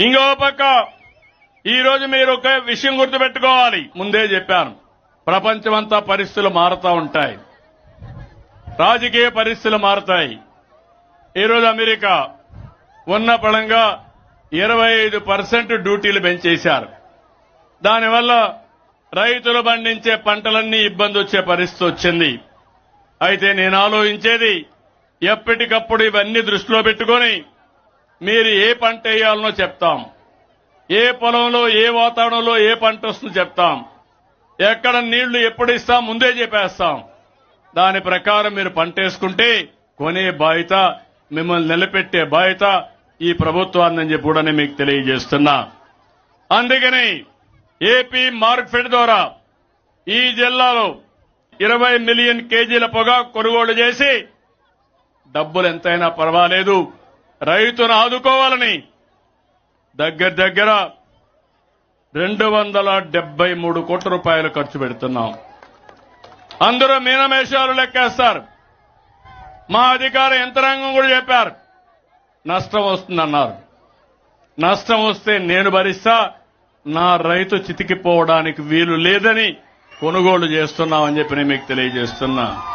ఇంకో పక్క ఈరోజు మీరు ఒక విషయం గుర్తుపెట్టుకోవాలి. ముందే చెప్పాను. ప్రపంచమంతా పరిస్థితులు మారుతూ ఉంటాయి. రాజకీయ పరిస్థితులు మారుతాయి. ఈరోజు అమెరికా ఉన్న పడంగా ఇరవై ఐదు పర్సెంట్ డ్యూటీలు పెంచేశారు. దానివల్ల రైతులు పండించే పంటలన్నీ ఇబ్బంది వచ్చే పరిస్థితి వచ్చింది. అయితే నేను ఆలోచించేది ఎప్పటికప్పుడు ఇవన్నీ దృష్టిలో పెట్టుకొని మీరు ఏ పంట వేయాలనో చెప్తాం. ఏ పొలంలో ఏ వాతావరణంలో ఏ పంట వస్తుందో చెప్తాం. ఎక్కడ నీళ్ళు ఎప్పుడు ఇస్తాం ముందే చెప్పేస్తాం. దాని ప్రకారం మీరు పంట వేసుకుంటే కొనే బాధ్యత మిమ్మల్ని నిలబెట్టే బాధ్యత ఈ ప్రభుత్వాన్ని చెప్పి కూడా నేను మీకు తెలియజేస్తున్నా. అందుకని ఏపీ మార్క్ఫెడ్ ద్వారా ఈ జిల్లాలో ఇరవై మిలియన్ కేజీల పొగా కొనుగోలు చేసి డబ్బులు ఎంతైనా పర్వాలేదు. రైతును ఆదుకోవాలని దగ్గర దగ్గర రెండు వందల డెబ్బై మూడు కోట్ల రూపాయలు ఖర్చు పెడుతున్నాం. అందరూ మీనమేషాలు లెక్కేస్తారు. మా అధికార యంత్రాంగం కూడా చెప్పారు. నష్టం వస్తుందన్నారు. నష్టం వస్తే నేను భరిస్తా నా రైతు చితికిపోవడానికి వీలు లేదని కొనుగోలు చేస్తున్నామని చెప్పి నేను మీకు తెలియజేస్తున్నా.